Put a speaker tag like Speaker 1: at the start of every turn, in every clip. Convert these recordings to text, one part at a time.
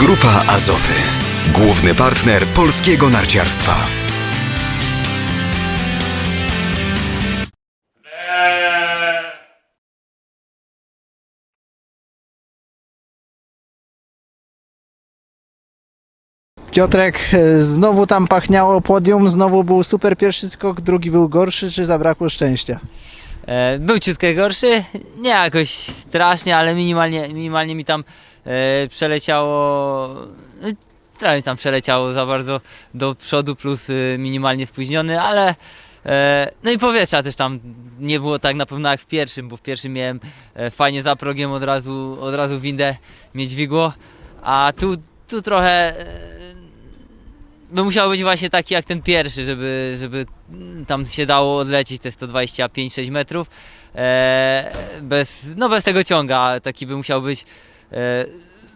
Speaker 1: Grupa Azoty. Główny partner polskiego narciarstwa.
Speaker 2: Piotrek, e, znowu tam pachniało podium, znowu był super pierwszy skok, drugi był gorszy, czy zabrakło szczęścia?
Speaker 3: E, był ciutkę gorszy, nie jakoś strasznie, ale minimalnie, minimalnie mi tam e, przeleciało, e, trochę tam przeleciało za bardzo do przodu, plus e, minimalnie spóźniony, ale no i powietrza też tam nie było tak na pewno jak w pierwszym, bo w pierwszym miałem fajnie za progiem od razu, od razu windę mieć dźwigło, a tu, tu trochę by musiał być właśnie taki jak ten pierwszy, żeby, żeby tam się dało odlecieć te 125-6 metrów. Bez, no bez tego ciąga, taki by musiał być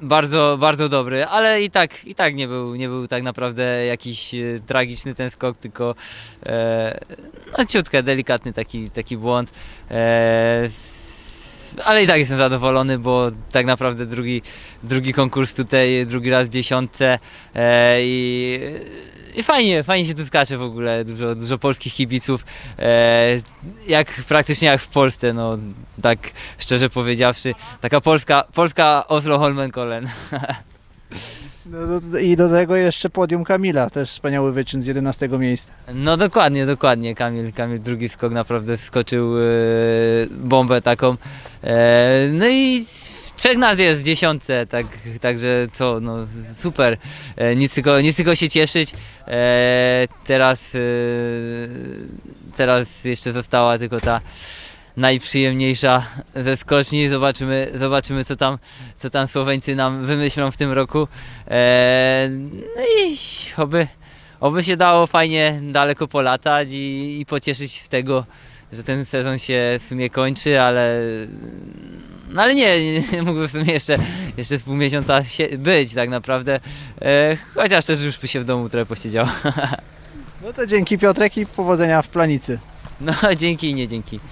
Speaker 3: bardzo, bardzo dobry, ale i tak, i tak nie był, nie był tak naprawdę jakiś e, tragiczny ten skok, tylko e, no delikatny taki, taki błąd. E, ale i tak jestem zadowolony, bo tak naprawdę drugi, drugi konkurs tutaj, drugi raz w dziesiątce e, i, i fajnie, fajnie się tu skacze w ogóle, dużo, dużo polskich kibiców, e, jak praktycznie jak w Polsce, no tak szczerze powiedziawszy, taka polska, polska Oslo Holmenkollen.
Speaker 2: No, do, I do tego jeszcze podium Kamila, też wspaniały wyczyn z 11 miejsca.
Speaker 3: No dokładnie, dokładnie. Kamil, Kamil drugi skok naprawdę skoczył e, bombę taką. E, no i trzech nas jest w dziesiątce, tak, także co, no super. E, nic, tylko, nic tylko się cieszyć. E, teraz, teraz jeszcze została tylko ta najprzyjemniejsza ze skoczni. Zobaczymy, zobaczymy co tam, co tam Słoweńcy nam wymyślą w tym roku. E, no i oby, Oby się dało fajnie daleko polatać i, i pocieszyć z tego, że ten sezon się w sumie kończy, ale no ale nie, nie mógłby w sumie jeszcze, jeszcze z pół miesiąca być tak naprawdę, e, chociaż też już by się w domu trochę posiedział.
Speaker 2: No to dzięki Piotrek i powodzenia w planicy.
Speaker 3: No dzięki i nie dzięki.